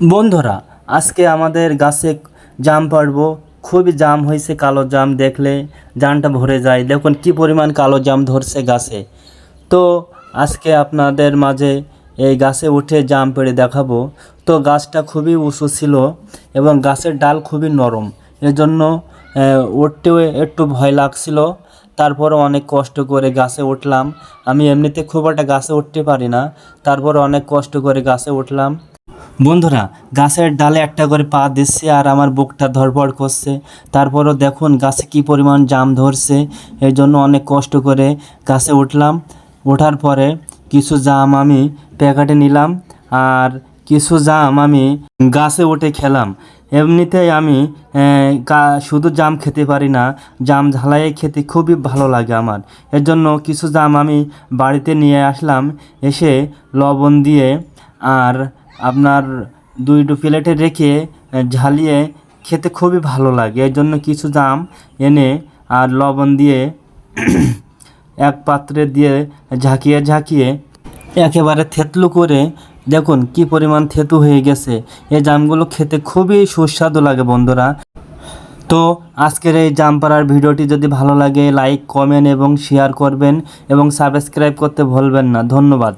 বন্ধুরা, আজকে আমাদের গাছে জাম পাড়বো। খুবই জাম হয়েছে কালো জাম দেখলে জানটা ভরে যায়। দেখুন কি পরিমাণ কালো জাম ধরছে গাছে। তো আজকে আপনাদের মাঝে এই গাছে উঠে জাম পেড়ে দেখাবো। তো গাছটা খুবই উঁচু ছিল এবং গাছের ডাল খুবই নরম। এজন্য উঠতেও একটু ভয় লাগছিল। তারপরে অনেক কষ্ট করে গাছে উঠলাম। আমি এমনিতে খুব একটা গাছে উঠতে পারি না। তারপরে অনেক কষ্ট করে গাছে উঠলাম। বন্ধুরা, গাছের ডালে একটা করে পা দিচ্ছে আর আমার বুকটা ধরপড় করছে। তারপরও দেখুন গাছে কি পরিমাণ জাম ধরছে। এর জন্য অনেক কষ্ট করে গাছে উঠলাম। ওঠার পরে কিছু জাম আমি প্যাকেটে নিলাম আর কিছু জাম আমি গাছে উঠে খেলাম। এমনিতেই আমি শুধু জাম খেতে পারি না, জাম ঝালাইয়ে খেতে খুবই ভালো লাগে আমার। এর জন্য কিছু জাম আমি বাড়িতে নিয়ে আসলাম। এসে লবণ দিয়ে আর আপনার দুইটো প্লেটে রেখে ঝালিয়ে খেতে খুবই ভালো লাগে। এর জন্য কিছু জাম এনে আর লবণ দিয়ে এক পাত্রে দিয়ে ঝাঁকিয়ে ঝাঁকিয়ে একেবারে থেতলু করে দেখুন কি পরিমাণ থেতু হয়ে গেছে। এই জামগুলো খেতে খুবই সুস্বাদু লাগে বন্ধুরা। তো আজকের এই জাম পাড়ার ভিডিওটি যদি ভালো লাগে, লাইক, কমেন্ট এবং শেয়ার করবেন এবং সাবস্ক্রাইব করতে ভুলবেন না। ধন্যবাদ।